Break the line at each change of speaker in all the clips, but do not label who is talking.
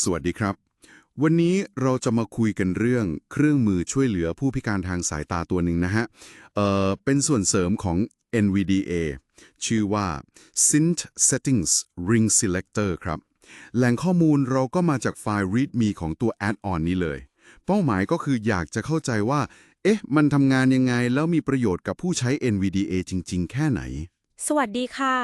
สวัสดีครับ วันนี้เราจะมาคุยกันเรื่องเครื่องมือช่วยเหลือผู้พิการทางสายตาตัวหนึ่งนะฮะเอ่อเป็นส่วนเสริมของ NVDA ชื่อว่า Sint Settings Ring Selector ครับ แหล่งข้อมูลเราก็มาจากไฟล์ README ของตัว Add-on นี้เลย เป้าหมายก็คืออยากจะเข้าใจว่า เอ๊ะ มันทำงานยังไงแล้วมีประโยชน์กับผู้ใช้ NVDA จริง ๆ แค่ไหน
สวัสดีค่ะ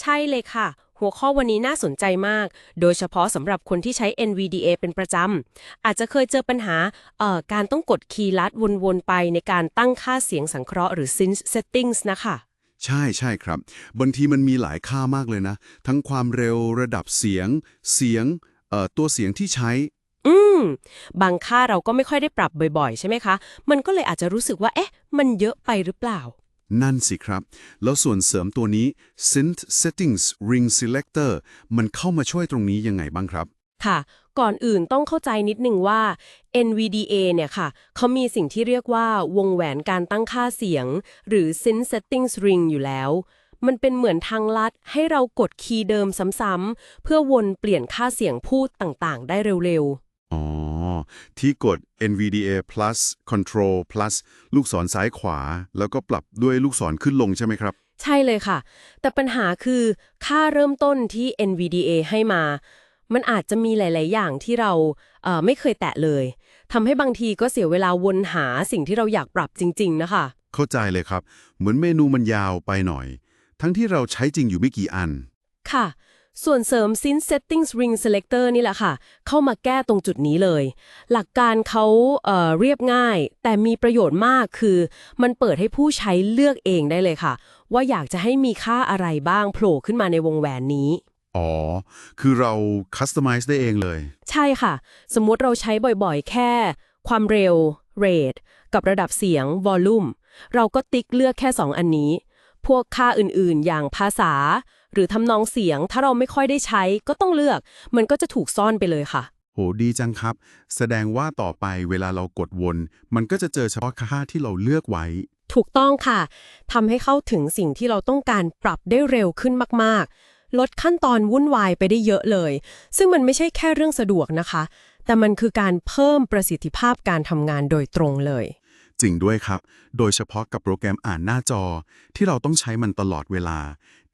ใช่เลยค่ะ หัวข้อวันนี้น่าสนใจมาก โดยเฉพาะสำหรับคนที่ใช้ NVDA เป็นประจำ อาจจะเคยเจอปัญหาเอ่อการต้องกดคีย์ลัดวนๆไปในการตั้งค่าเสียงสังเคราะห์หรือ Sync Settings นะคะ
ใช่ใช่ครับ บางทีมันมีหลายค่ามากเลยนะ ทั้งความเร็วระดับเสียง เสียงเอ่อตัวเสียงที่ใช้
อืม บางค่าเราก็ไม่ค่อยได้ปรับบ่อยๆ ใช่ไหมคะ มันก็เลยอาจจะรู้สึกว่า เอ๊ะ มันเยอะไปหรือเปล่า
นั่นสิครับ แล้วส่วนเสริมตัวนี้ Synth Settings Ring Selector มันเข้ามาช่วยตรงนี้ยังไงบ้างครับ
ค่ะ ก่อนอื่นต้องเข้าใจนิดนึงว่า NVDA เนี่ยค่ะ เขามีสิ่งที่เรียกว่าวงแหวนการตั้งค่าเสียง หรือ Synth Settings Ring อยู่แล้ว มันเป็นเหมือนทางลัดให้เรากดคีย์เดิมซ้ำๆเพื่อวนเปลี่ยนค่าเสียงพูดต่างๆ ได้เร็ว
อ๋อ ที่กด NVDA plus Control plus ลูกศรซ้ายขวา แล้วก็ปรับด้วยลูกศรขึ้นลงใช่ไหมครับ
ๆใช่เลยค่ะ แต่ปัญหาคือค่าเริ่มต้นที่ NVDA ให้มา มันอาจจะมีหลาย ๆ อย่างที่เราเอ่อไม่เคยแตะเลยทำให้บางทีก็เสียเวลาวนหาสิ่งที่เราอยากปรับจริง ๆ นะคะ
เข้าใจเลยครับ เหมือนเมนูมันยาวไปหน่อย ทั้งที่เราใช้จริงอยู่ไม่กี่อัน
ค่ะ ส่วนเสริม Sync Settings Ring Selector นี่แหละค่ะ เข้ามาแก้ตรงจุดนี้เลย หลักการเขาเอ่อเรียบง่าย แต่มีประโยชน์มากคือ มันเปิดให้ผู้ใช้เลือกเองได้เลยค่ะ ว่าอยากจะให้มีค่าอะไรบ้างโผล่ขึ้นมาในวงแหวนนี้
อ๋อ คือเราคัสตอมไมซ์ได้เองเลย
ใช่ค่ะ สมมุติเราใช้บ่อยๆ แค่ ความเร็ว rate กับระดับเสียง volume เราก็ติ๊กเลือกแค่ 2 อันนี้ พวกค่าอื่นๆ อย่างภาษาหรือทำนองเสียงถ้าเราไม่ค่อยได้ใช้ก็ต้องเลือก มันก็จะถูกซ่อนไปเลยค่ะ
โหดีจังครับ แสดงว่าต่อไปเวลาเรากดวน มันก็จะเจอเฉพาะค่าที่เราเลือกไว้
ถูกต้องค่ะทำให้เข้าถึงสิ่งที่เราต้องการปรับได้เร็วขึ้นมากๆ ลดขั้นตอนวุ่นวายไปได้เยอะเลย ซึ่งมันไม่ใช่แค่เรื่องสะดวกนะคะ แต่มันคือการเพิ่มประสิทธิภาพการทำงานโดยตรงเลย
จริงด้วยครับ โดยเฉพาะกับโปรแกรมอ่านหน้าจอที่เราต้องใช้มันตลอดเวลา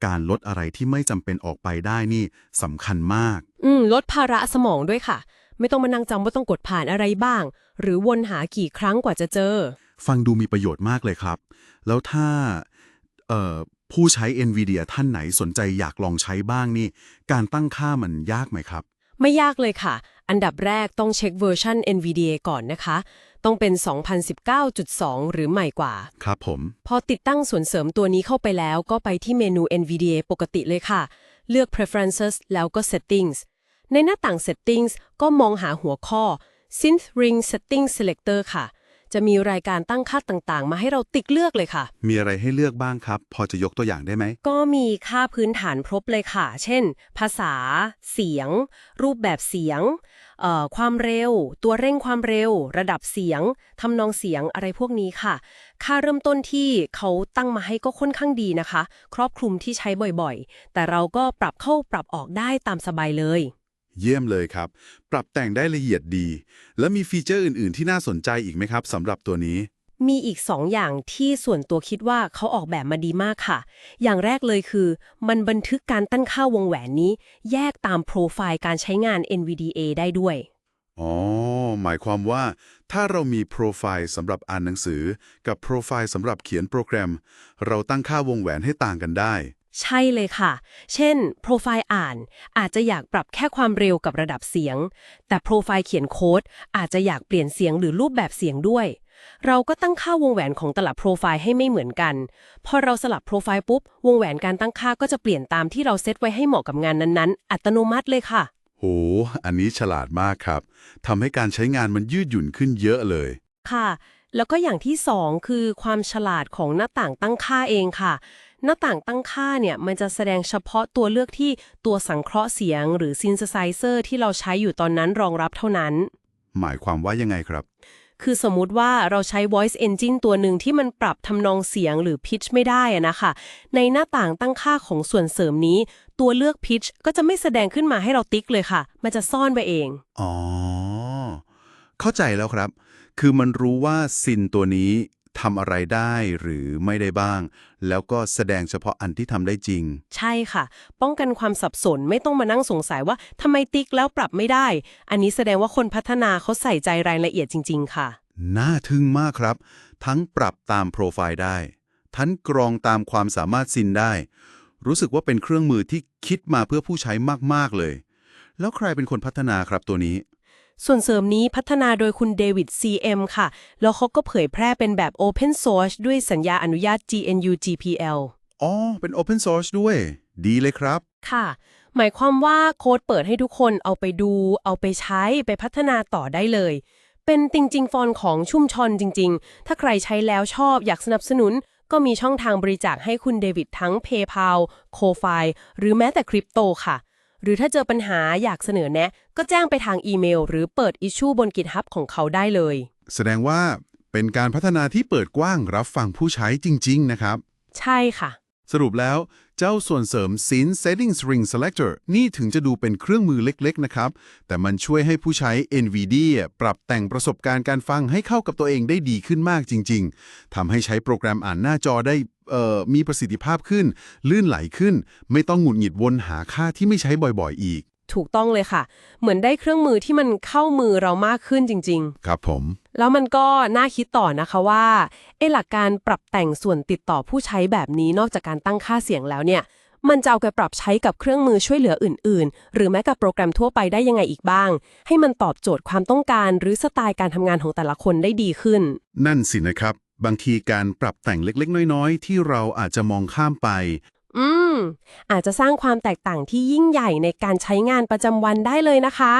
การลดอะไรที่ไม่จำเป็นออกไปได้นี่สำคัญมาก
อืม ลดภาระสมองด้วยค่ะ ไม่ต้องมานั่งจำว่าต้องกดผ่านอะไรบ้าง หรือวนหากี่ครั้งกว่าจะเจอ
ฟังดูมีประโยชน์มากเลยครับ แล้วถ้าเอ่อผู้ใช้ NVIDIA ท่านไหนสนใจอยากลองใช้บ้างนี่ การตั้งค่ามันยากไหมครับ
ไม่ยากเลยค่ะ อันดับแรกต้องเช็คเวอร์ชัน NVDA ก่อนนะคะ ต้องเป็น 2019.2 หรือใหม่กว่า
ครับผม
พอติดตั้งส่วนเสริมตัวนี้เข้าไปแล้วก็ไปที่เมนู NVDA ปกติเลยค่ะ เลือก Preferences แล้วก็ Settings ในหน้าต่าง Settings ก็มองหาหัวข้อ Synth Ring Settings Selector ค่ะ จะมีรายการตั้งค่าต่างๆ มาให้เราติ๊กเลือกเลยค่ะ
มีอะไรให้เลือกบ้างครับ พอจะยกตัวอย่างได้ไหม
ก็มีค่าพื้นฐานครบเลยค่ะ เช่น ภาษา เสียง รูปแบบเสียงเอ่อความเร็ว ตัวเร่งความเร็ว ระดับเสียง ทำนองเสียงอะไรพวกนี้ค่ะ ค่าเริ่มต้นที่เขาตั้งมาให้ก็ค่อนข้างดีนะคะ ครอบคลุมที่ใช้บ่อยๆ แต่เราก็ปรับเข้าปรับออกได้ตามสบายเลย
เยี่ยมเลยครับ ปรับแต่งได้ละเอียดดี แล้วมีฟีเจอร์อื่น ๆ ที่น่าสนใจอีกไหมครับสำหรับตัวนี้
มีอีกสองอย่างที่ส่วนตัวคิดว่าเขาออกแบบมาดีมากค่ะ อย่างแรกเลยคือ มันบันทึกการตั้งค่าวงแหวนนี้ แยกตามโปรไฟล์การใช้งาน NVDA ได้ด้วย
อ๋อ หมายความว่า ถ้าเรามีโปรไฟล์สำหรับอ่านหนังสือ กับโปรไฟล์สำหรับเขียนโปรแกรม เราตั้งค่าวงแหวนให้ต่างกันได้
ใช่เลยค่ะ เช่น โปรไฟล์อ่าน อาจจะอยากปรับแค่ความเร็วกับระดับเสียง แต่โปรไฟล์เขียนโค้ด อาจจะอยากเปลี่ยนเสียงหรือรูปแบบเสียงด้วย เราก็ตั้งค่าวงแหวนของแต่ละโปรไฟล์ให้ไม่เหมือนกัน พอเราสลับโปรไฟล์ปุ๊บ วงแหวนการตั้งค่าก็จะเปลี่ยนตามที่เราเซตไว้ให้เหมาะกับงานนั้นๆ อัตโนมัติเลยค่ะ
โห อันนี้ฉลาดมากครับ ทำให้การใช้งานมันยืดหยุ่นขึ้นเยอะเลย
ค่ะ แล้วก็อย่างที่สองคือความฉลาดของหน้าต่างตั้งค่าเองค่ะ หน้าต่างตั้งค่าเนี่ยมันจะแสดงเฉพาะตัวเลือกที่ตัวสังเคราะห์เสียง หรือซิน t h ไซเซอร์ที่เราใช้อยู่ตอนนั้นรองรับเท่านั้น
หมายความว่ายังไงครับ
คือสมมุติว่าเราใช้ voice engine ตัวหนึ่งที่มันปรับทำนองเสียงหรือ pitch ไม่ได้อะนะคะในหน้าต่างตั้งค่าของส่วนเสริมนี้ ตัวเลือก pitch ก็จะไม่แสดงขึ้นมาให้เราติ๊กเลยค่ะ มันจะซ่อนไปเอง
อ๋อ เข้าใจแล้วครับ คือมันรู้ว่าซินตัวนี้ ทำอะไรได้หรือไม่ได้บ้าง แล้วก็แสดงเฉพาะอันที่ทำได้จริง
ใช่ค่ะ ป้องกันความสับสนไม่ต้องมานั่งสงสัยว่าทำไมติ๊กแล้วปรับไม่ได้ อันนี้แสดงว่าคนพัฒนาเขาใส่ใจรายละเอียดจริง ๆ ค่ะ
น่าทึ่งมากครับ ทั้งปรับตามโปรไฟล์ได้ ทั้งกรองตามความสามารถซินได้ รู้สึกว่าเป็นเครื่องมือที่คิดมาเพื่อผู้ใช้มากๆเลย แล้วใครเป็นคนพัฒนาครับตัวนี้
ส่วนเสริมนี้พัฒนาโดยคุณเดวิด CM ค่ะ แล้วเขาก็เผยแพร่เป็นแบบ Open Source ด้วยสัญญาอนุญาต GNU GPL
อ๋อ เป็น Open Source ด้วย ดีเลยครับ
ค่ะ หมายความว่าโค้ดเปิดให้ทุกคนเอาไปดู เอาไปใช้ไปพัฒนาต่อได้เลย เป็นจริง ๆ ฟอนของชุ่มชนจริง ๆ ถ้าใครใช้แล้วชอบอยากสนับสนุน ก็มีช่องทางบริจาคให้คุณเดวิดทั้ง PayPal, c o f i หรือแม้แต่คริปโตค่ะ หรือถ้าเจอปัญหาอยากเสนอแนะ ก็แจ้งไปทางอีเมล หรือเปิดอิชชูบน GitHub ของเขาได้เลย
แสดงว่าเป็นการพัฒนาที่เปิดกว้างรับฟังผู้ใช้จริง ๆ นะครับ
ใช่ค่ะ
สรุปแล้วเจ้าส่วนเสริม Scene Settings Ring Selector นี่ถึงจะดูเป็นเครื่องมือเล็ก ๆ นะครับ แต่มันช่วยให้ผู้ใช้ NVIDIA ปรับแต่งประสบการณ์การฟังให้เข้ากับตัวเองได้ดีขึ้นมากจริง ๆทำให้ใช้โปรแกรมอ่านหน้าจอได้เอ่อ มีประสิทธิภาพขึ้น ลื่นไหลขึ้น ไม่ต้องหงุดหงิดวนหาค่าที่ไม่ใช้บ่อยๆ อีก
ถูกต้องเลยค่ะ เหมือนได้เครื่องมือที่มันเข้ามือเรามากขึ้นจริง ๆ
ครับผม
แล้วมันก็น่าคิดต่อนะคะว่าไอ้หลักการปรับแต่งส่วนติดต่อผู้ใช้แบบนี้นอกจากการตั้งค่าเสียงแล้วเนี่ย มันจะเอาไปปรับใช้กับเครื่องมือช่วยเหลืออื่น ๆ หรือแม้กับโปรแกรมทั่วไปได้ยังไงอีกบ้าง ให้มันตอบโจทย์ความต้องการ หรือสไตล์การทำงานของแต่ละคนได้ดีขึ้น
นั่นสินะครับ บางทีการปรับแต่งเล็กๆ น้อยๆ ที่เราอาจจะมองข้ามไป
อืม อาจจะสร้างความแตกต่างที่ยิ่งใหญ่ในการใช้งานประจำวันได้เลยนะคะ